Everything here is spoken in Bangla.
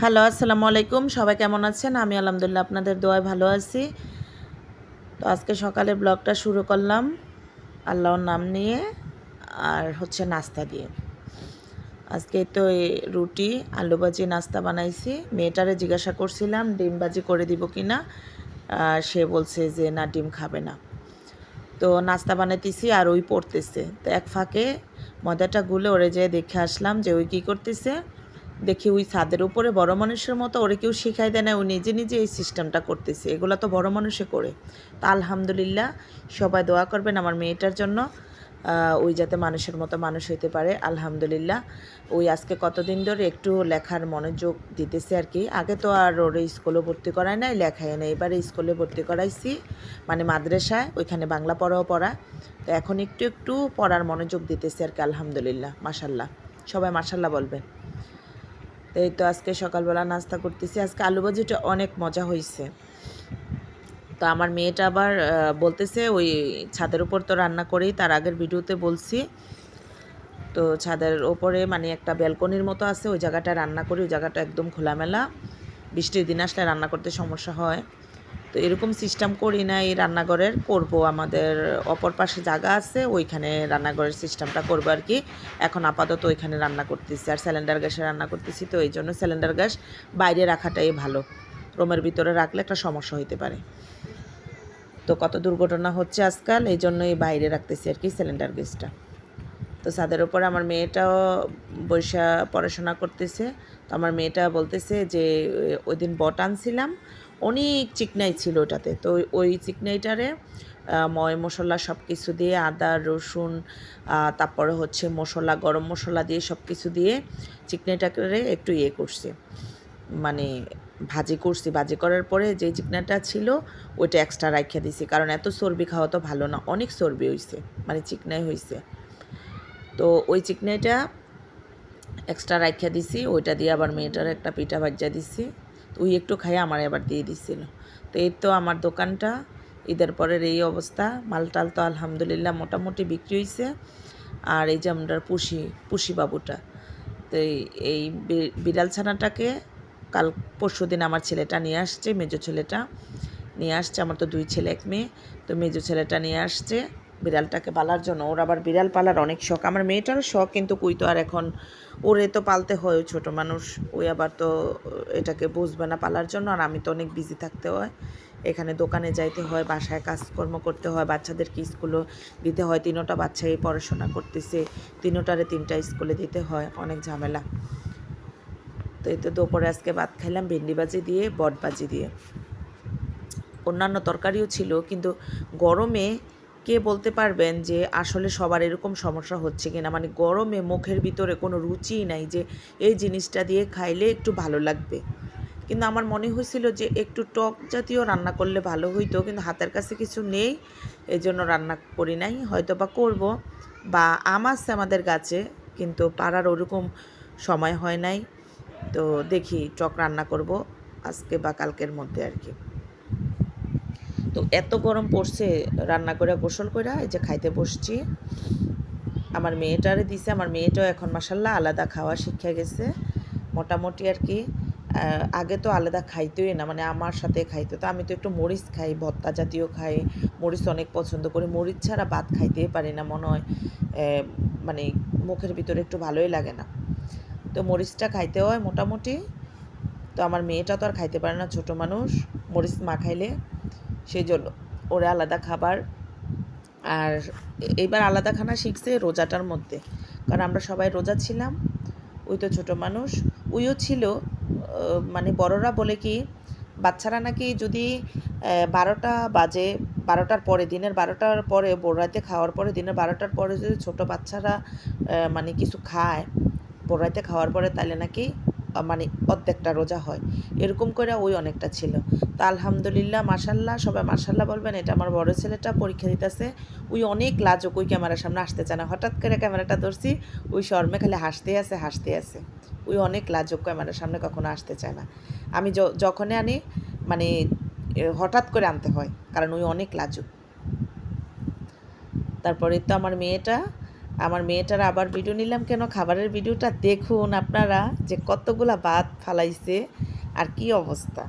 হ্যালো, আসসালামু আলাইকুম। সবাই কেমন আছেন? আমি আলহামদুলিল্লাহ আপনাদের দোয়ায় ভালো আছি। তো আজকে সকালে ব্লগটা শুরু করলাম আল্লাহর নাম নিয়ে আর হচ্ছে নাস্তা দিয়ে। আজকে তো রুটি, আলু ভাজি, নাস্তা বানাইছি। মেয়েটারে জিজ্ঞাসা করছিলাম, ডিম ভাজি করে দিব কি না সে বলছে যে, না, ডিম খাবে না। তো নাস্তা বানাইতেছি আর ওই পড়তেছে। তো এক ফাঁকে ময়দাটা গুলে ওরে যেয়ে দেখে আসলাম যে ওই কী করতেছে। দেখি ওই ছাদের উপরে বড় মানুষের মতো ওরে কেউ শিখাই দেয় না, ও নিজে নিজে এই সিস্টেমটা করতেছে। এগুলো তো বড় মানুষে করে। তা আলহামদুলিল্লাহ, সবাই দোয়া করবেন আমার মেয়েটার জন্য ওই যাতে মানুষের মতো মানুষ হইতে পারে। আলহামদুলিল্লাহ, ওই আজকে কতদিন ধরে একটু লেখার মনোযোগ দিতেছে আর কি। আগে তো আর ওর স্কুলে ভর্তি করায় নাই, লেখায় না এবারে স্কুলে ভর্তি করাইছি মানে মাদ্রাসায়, ওইখানে বাংলা পড়াও পড়া। তো এখন একটু একটু পড়ার মনোযোগ দিতেছে আর কি, আলহামদুলিল্লাহ মাসাল্লাহ সবাই মাসাল্লাহ বলবেন। এই তো আজকে সকালবেলা নাস্তা করতেছি। আজকে আলু ভাজিটা অনেক মজা হয়েছে তো আমার মেয়েটা আবার বলতেছে ওই ছাদের উপর তো রান্না করেই তার আগের ভিডিওতে বলছি। তো ছাদের ওপরে মানে একটা ব্যালকনির মতো আছে, ওই জায়গাটা রান্না করি, ওই জায়গাটা একদম খোলামেলা। বৃষ্টির দিন আসলে রান্না করতে সমস্যা হয়। তো এরকম সিস্টেম করি না এই রান্নাঘরের করব। আমাদের অপর পাশে জায়গা আছে, ওইখানে রান্নাঘরের সিস্টেমটা করব আর কি। এখন আপাতত ওইখানে রান্না করতেছি। আর সিলিন্ডার গ্যাসে রান্না করতেছি, তো এই জন্য সিলিন্ডার গ্যাস বাইরে রাখাটাই ভালো। রুমের ভিতরে রাখলে একটা সমস্যা হইতে পারে। তো কত দুর্ঘটনা হচ্ছে আজকাল, এই জন্যই বাইরে রাখতেছি আর কি সিলিন্ডার গ্যাসটা। তো ছাদের ওপর আমার মেয়েটাও বৈশা পড়াশোনা করতেছে। তো আমার মেয়েটা বলতেছে যে, ওই দিন বট আনছিলাম অনেক চিকনাই ছিল ওটাতে। তো ওই- চিকনাইটারে ময় মশলা সব কিছু দিয়ে, আদা, রসুন তারপরে হচ্ছে মশলা, গরম মশলা দিয়ে সব কিছু দিয়ে চিকনাইটাকে একটু ইয়ে করছে। মানে ভাজি করছি। ভাজি করার পরে যে চিকনাটা ছিল, ওইটা এক্সট্রা রাখিয়া দিছি। কারণ এত চর্বি খাওয়া তো ভালো না। অনেক চর্বি হয়েছে মানে চিকনাই হয়েছে তো ওই চিকনাইটা এক্সট্রা রাখিয়া দিছি। ওইটা দিয়ে আবার মেয়েটার একটা পিঠা ভাজা দিছি। তো ওই একটু খাই আমার এবার দিয়ে দিছিল। তো এই তো আমার দোকানটা, ঈদের পরের এই অবস্থা। মালটাল তো আলহামদুলিল্লাহ মোটামুটি বিক্রি হয়েছে আর এই যে আমরা পুষি পুষি বাবুটা। তো এই বিড়াল ছানাটাকে কাল পরশু দিন আমার ছেলেটা নিয়ে আসছে, মেজো ছেলেটা। নিয়ে আসছে, আমার তো দুই ছেলে, এক মেয়ে। তো মেজো ছেলেটা নিয়ে আসছে। বিড়ালটাকে পালার জন্য। ওর আবার বিড়াল পালার অনেক শখ। আমার মেয়েটারও শখ, কিন্তু কুই তো আর এখন ওরে তো পালতে হয় ছোটো মানুষ। ওই আবার তো এটাকে বুঝবে না পালার জন্য। আর আমি তো অনেক বিজি থাকতে হয়। এখানে দোকানে যাইতে হয়, বাসায় কাজকর্ম করতে হয়, বাচ্চাদেরকে স্কুলও দিতে হয়। তিনোটা বাচ্চাই পড়াশোনা করতেছে। তিনোটারে তিনটা স্কুলে দিতে হয়। অনেক ঝামেলা। তো এই তো দুপুরে আজকে ভাত খাইলাম, ভেন্ডি বাজি দিয়ে, বট ভাজি দিয়ে। অন্যান্য তরকারিও ছিল, কিন্তু গরমে কে বলতে পারবেন যে আসলে সবার এরকম সমস্যা হচ্ছে কিনা? মানে গরমে মুখের ভিতরে কোনো রুচিই নাই যে এই জিনিসটা দিয়ে খাইলে একটু ভালো লাগবে। কিন্তু আমার মনে হয়েছিল যে একটু টক জাতীয় রান্না করলে ভালো হইতো, কিন্তু হাতের কাছে কিছু নেই এই জন্য রান্না করি নাই হয়তো বা করব। বা আম আমাদের গাছে, কিন্তু পাড়ার ওরকম সময় হয় নাই। তো দেখি, টক রান্না করব আজকে বা কালকের মধ্যে আর কি। তো এত গরম পড়ছে, রান্না করে গোসল করে এই যে খাইতে বসছি। আমার মেয়েটারে দিছে, আমার মেয়েটাও এখন মাসাল্লাহ আলাদা খাওয়া শিক্ষা গেছে, মোটামুটি আর কি। আগে তো আলাদা খাইতোই না মানে আমার সাথে খাইতো। তো আমি তো একটু মরিচ খাই, ভত্তা জাতীয় খাই। মরিচ অনেক পছন্দ করি। মরিচ ছাড়া ভাত খাইতেই পারি না, মনে হয় মানে মুখের ভিতরে একটু ভালোই লাগে না। তো মরিচটা খাইতে হয় মোটামুটি। তো আমার মেয়েটা তো আর খাইতে পারে না, ছোট মানুষ। মরিচ মাখাইলে সেই জন্য ওরা আলাদা খাবার আর এইবার আলাদা খানা শিখছে রোজাটার মধ্যে। কারণ আমরা সবাই রোজা ছিলাম, ওই তো ছোট মানুষ। ওইও ছিল মানে বড়রা বলে কি, বাচ্চারা নাকি যদি বারোটা বাজে, বারোটার পরে, দিনের বারোটার পরে বড় রাতে খাওয়ার পরে, দিনের বারোটার পরে যদি ছোট বাচ্চারা মানে কিছু খায় বড় রাতে খাওয়ার পরে, তাহলে নাকি মানে অর্ধেকটা রোজা হয়। এরকম করে ওই অনেকটা ছিল। তা আলহামদুলিল্লাহ মাসাল্লাহ সবাই মাসাল্লাহ বলবেন, এটা আমার বড় ছেলেটা পরীক্ষা দিতেছে। ওই অনেক লাজক, ওই ক্যামেরার সামনে আসতে চায় না। হঠাৎ করে ক্যামেরাটা ধরছি, ওই শর্মে খালি হাসতে আছে হাসতে আছে। ওই অনেক লাজক, ক্যামেরার সামনে কখনো আসতে চায় না। আমি যখনই আনি মানে হঠাৎ করে আনতে হয়, কারণ ওই অনেক লাজুক। তারপরে তো আমার মেয়েটা আমার মেয়েটার আবার ভিডিও নিলাম কেন? খাবারের ভিডিওটা দেখুন আপনারা যে কতগুলা ভাত ফালাইছে আর কি অবস্থা।